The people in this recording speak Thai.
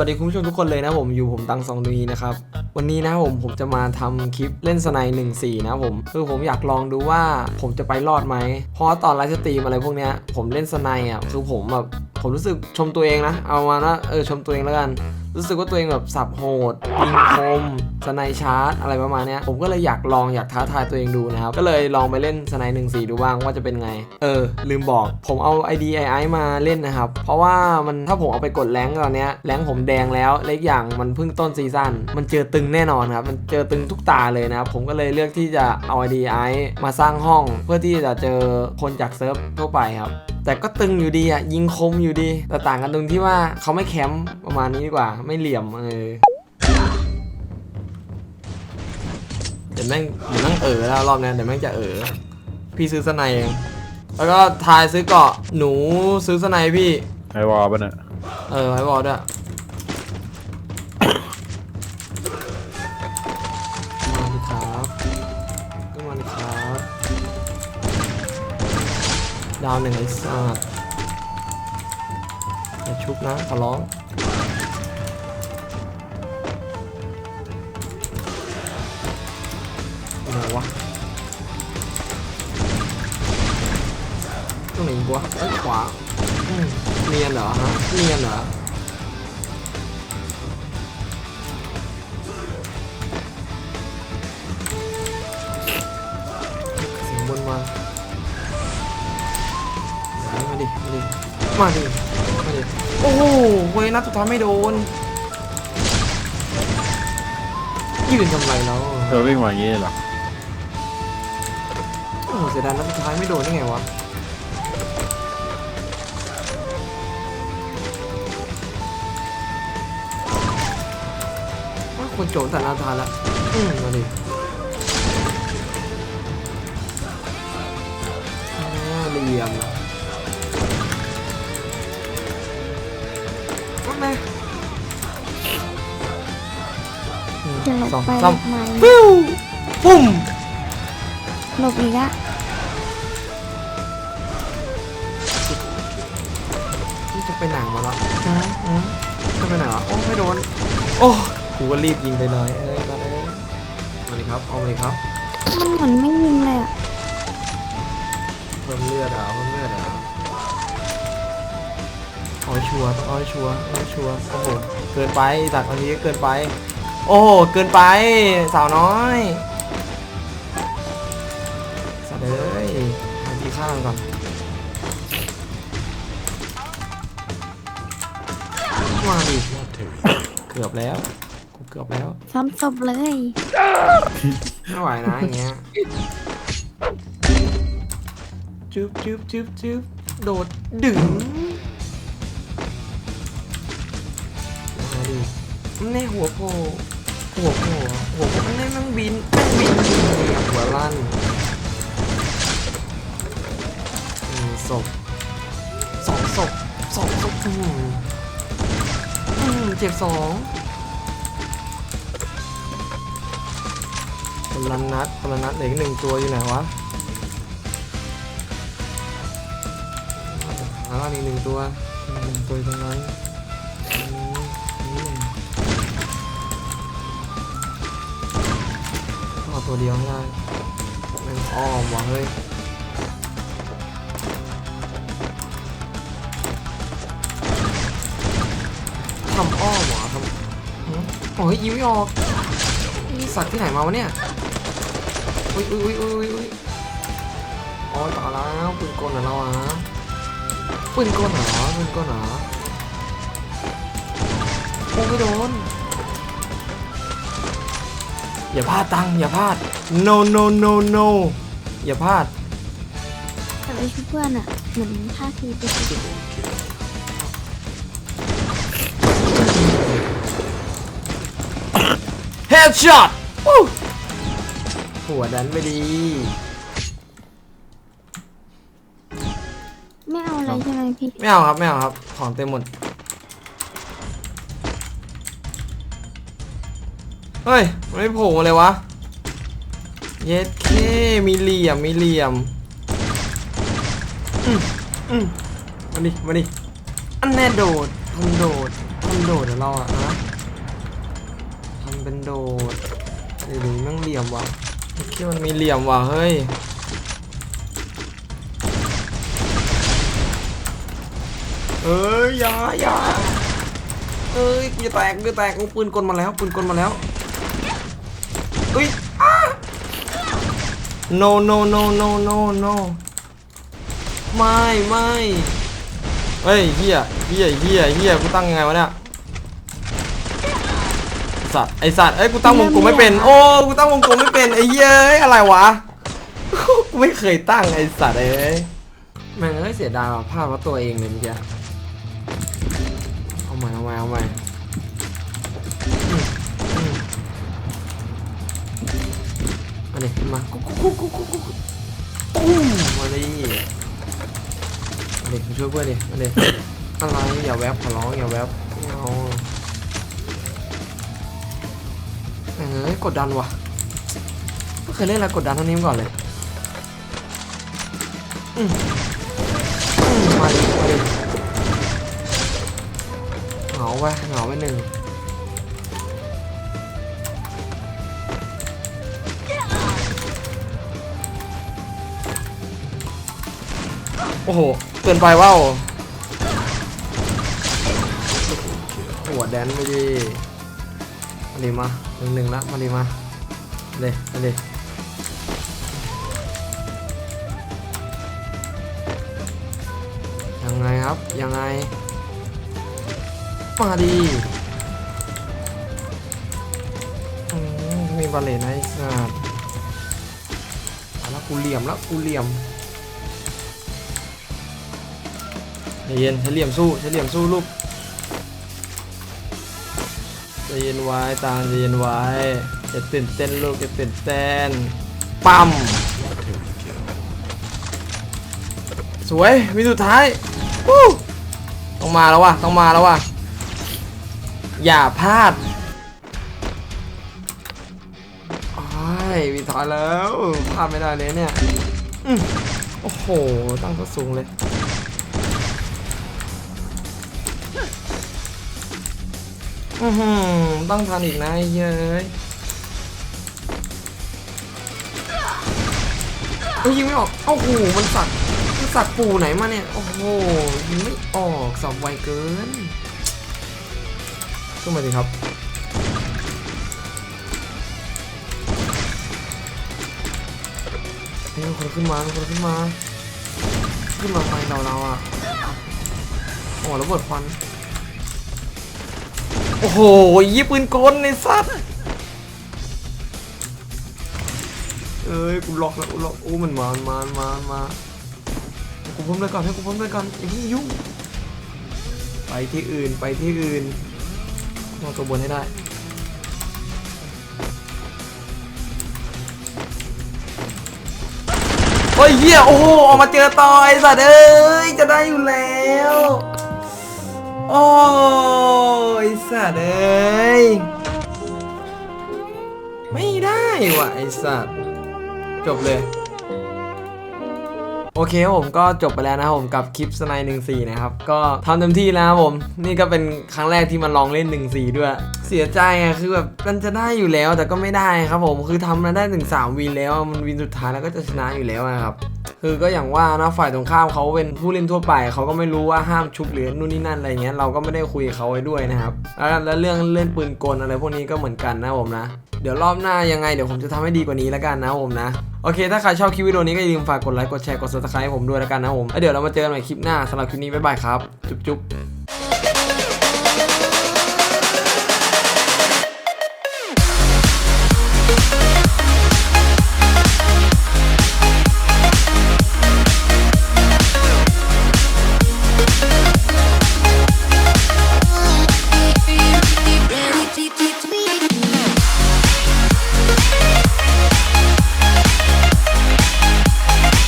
วัสดีคุณผู้ชมทุกคนเลยนะผมอยู่ผมตังซองดีนะครับ วันนี้นะผมผมจะมาทำคลิปเล่นสไนหนึ่งสี่นะผมคือผมอยากลองดูว่าผมจะไปรอดไหมเพราะตอนไลฟ์สตรีมอะไรพวกเนี้ยผมเล่นสไนอะคือผมแบบผมรู้สึกชมตัวเองนะ เอามานะเออชมตัวเองแล้วกัน รู้สึกว่าตัวเองแบบสับโหดยิงคมสไนชาร์จอะไรประมาณนี้ผมก็เลยอยากลองอยากท้าทายตัวเองดูนะครับ ก็เลยลองไปเล่นสไนหนึ่งสี่ดูบ้างว่าจะเป็นไง เออ ลืมบอก ผมเอา ID i มาเล่นนะครับ เพราะว่ามันถ้าผมเอาไปกดแรงตอนนี้แรงผมแดงแล้วเล็กอย่างมันเพิ่งต้นซีซั่นมันเจอตึงแน่นอนครับ มันเจอตึงทุกตาเลยนะครับผมก็เลยเลือกที่จะเอา ID i มาสร้างห้อง เพื่อที่จะเจอคนจากเซิร์ฟทั่วไปครับ แต่ก็ตึงอยู่ดีอะยิงคมอยู่ดี แต่ต่างกันตรงที่ว่าเขาไม่แคมป์ประมาณนี้ดีกว่า ไม่เหลี่ยมเออเดี๋ยวแม่งเดี๋ยวแม่งเออแล้วรอบเนี้ยเดี๋ยวแม่งจะเออพี่ซื้อสไนเองแล้วก็ทายซื้อเกาะหนูซื้อสไนพี่ไอวอลปะเนี่ยเออไว้บอลด้วยาวหนึ่งไอ้สัสอย่าชุบนะขอร้องอยู่ไหนวะตรงไหนวะเอ้ยขวาเนียนเหรอฮะเนียนเหรอเสียงบนมา มาดิมาดิโอ้โหเว้ยนัดสุดท้ายไม่โดน ยืนทำไรแล้วเธอวิ่งมาอย่างงี้เหรอโอ้โหเสียดายนัดสุดท้ายไม่โดนได้ไงวะว่าคนโจมแต่ละทานละอืมมาดิอ่าเหลี่ยมก็ สองไปสามทำไมฟิวปุ้มหลบอีกอะนี่จะไปไหนมาแล้วอืมอืมจะไปไหนวะโอ้ไม่โดน โอ้กูก็รีบยิงไปเลยเอ้ยมาเลยมาเลยครับเอาเลยครับมันเหมือนไม่ยิงเลยอะเพิ่มเลือดอะเพิ่มเลือดอะเอาให้ชัวร์ต้องเอาให้ชัวร์เอาให้ชัวร์โอ้โหเกินไปตัดบางทีก็เกินไป โอ้โหเกินไปสาวน้อยสัตว์เอ้ยมาดีข้างก่อนมาดิเกือบแล้วกูเกือบแล้วซ้ำศพเลย ไม่ไหวนะอย่างเงี้ยจึ๊บจึ๊บจึ๊บจึ๊บโดดดึงมาดิมันในหัวโผล่ หัวโผล่หัวโผล่มันในมันบินมันบินหัวลั่นหนึ่งศพสองศพสองศพอืมอืมเจ็บสองคนละนัดคนละนัดเหลืออีกหนึ่งตัวอยู่ไหนวะแล้วอันนี้หนึ่งตัวหนึ่งตัวตรงนั้น ตัวเดียวให้ได้แม่งอ้อมวะเฮ้ยทำอ้อมเหรอทำโอ้ยยิ้มไม่ออกนี่สัตว์ที่ไหนมาวะเนี่ยอุ้ยอุ้ยอุ้ยอุ้ยอุ้ยอ๋อตายแล้วปืนกลเหรอเราอะปืนกลเหรอปืนกลเหรอโอ้ไม่โดน อย่าพลาดตังค์อย่าพลาด no no no no อย่าพลาดแต่ไอ้ชุบเพื่อนอะเหมือนท่าทีเป็นสิ headshot อู้หัวดันไปดี ไม่เอาอะไรใช่ไหมพี่ ไม่เอาครับ ไม่เอาครับ ของเต็มหมด เฮ้ย มันไม่โผล่มาเลยวะ เย็ดเคมีเหลี่ยม มีเหลี่ยม อืมอืมมาดิมาดิอันแน่โดดทำโดดทำโดดเดี๋ยวเราอะนะทำเป็นโดดเดี๋ยวนี้แม่งเหลี่ยมว่ะไอ้เคี้ยมันมีเหลี่ยมว่ะเฮ้ยเอ้ยอย่าอย่าเอ้ยกูจะแตกกูจะแตกกูปืนกลมาแล้วปืนกลมาแล้วเอ้ยอ้า no no no no no no ไม่ไม่เฮ้ยเฮียเฮียเฮียเฮียกูตั้งยังไงวะเนี่ยสัตว์ไอสัตว์เอ้ยกูตั้งวงกลมไม่เป็น โอ้กูตั้งวงกลมไม่เป็นไอ้เหี้ยเอ้ยอะไรวะกูไม่เคยตั้งไอสัตว์เอ้ยแม่งเอ้ยเสียดายว่ะพลาดว่าตัวเองเลยเมื่อกี้เอาใหม่เอาใหม่เอาใหม่ ช่วยเพื่อนดิมาดิอะไรอย่าแวบขอร้องอย่าแวบไม่เอาเอ้ยกดดันว่ะไม่เคยเล่นอะไรกดดันเท่านี้มาก่อนเลยอืมมาดิมาดิเหงาไปเหงาไปหนึ่งโอ้โห กินไปว่าวหัวแดนไปดิมาดิมาหนึ่งหนึ่งละมาดิมาเดมาดิยังไงครับยังไง มาดีมีบาเลนไอ้สัตว์เอาแล้วกูเหลี่ยมแล้วกูเหลี่ยม ใจเย็นใช้เหลี่ยมสู้ใช้เหลี่ยมสู้ลูกใจเย็นไว้ตามใจเย็นไว้จะตื่นเต้นลูกจะตื่นเต้นปั๊มสวยมีสุดท้ายต้องมาแล้ววะต้องมาแล้ววะอย่าพลาดโอ้ยวิถอยแล้วพลาดไม่ได้เลยเนี่ยอโอ้โห ตั้งก็สูงเลย อือหือต้องทันอีกนะเย้ยเอ้ยิงไม่ออกเอ้าโหมันสัตว์มันสัตว์ปูไหนมาเนี่ย โอ้โหยิงไม่ออกสับไวเกินขึ้นมาดิครับเฮ้ยคนขึ้นมาคนขึ้นมา ขึ้นมาไฟเราเราอะโอ้แล้วเบิดควัน โอ้โหยี่ปืนกลในสัตว์เอ้ยกูล็อกแล้วกูล็อกโอ้มันมามันมามันมามันมาให้กูพ้มเลยก่อนให้กูพ้มเลยก่อนอย่าเพิ่งยุ่งไปที่อื่นไปที่อื่นมองตัวบนให้ได้โอ้ยเหี้ยโอ้โหออกมาเจอต่อไอ้สัตว์เอ้ยจะได้อยู่แล้ว ตว์เอ้ย ไม่ได้ว่ะไอสัตว์ จบเลย โอเคครับผมก็จบไปแล้วนะครับผมกับคลิปสไนหนึ่งสี่นะครับ ก็ทำเต็มที่แล้วครับผม นี่ก็เป็นครั้งแรกที่มาลองเล่น1นสี่ด้วย เสียใจอะคือแบบมันจะได้อยู่แล้วแต่ก็ไม่ได้ครับผมคือทำมาได้ถึง3วินแล้วมันวินสุดท้ายแล้วก็จะชนะอยู่แล้วนะครับคือก็อย่างว่านะฝ่ายตรงข้ามเขาเป็นผู้เล่นทั่วไปเขาก็ไม่รู้ว่าห้ามชุบหรือนู่นนี่นั่นอะไรเงี้ยเราก็ไม่ได้คุยเขาไว้ด้วยนะครับแล้วเรื่องเล่นปืนกลอะไรพวกนี้ก็เหมือนกันนะผมนะเดี๋ยวรอบหน้ายังไงเดี๋ยวผมจะทำให้ดีกว่านี้แล้วกันนะผมนะโอเค ถ้าใครชอบคลิปวิดีโอนี้ก็อย่าลืมฝากกดไลค์กดแชร์กดห้ผมด้วยแล้วกันนะผมแล้วเดี๋ยวเรามาเจอกันใหม่คลิปหน้าสำหรับคลิปนี้บ๊ายบายครับจุ๊บ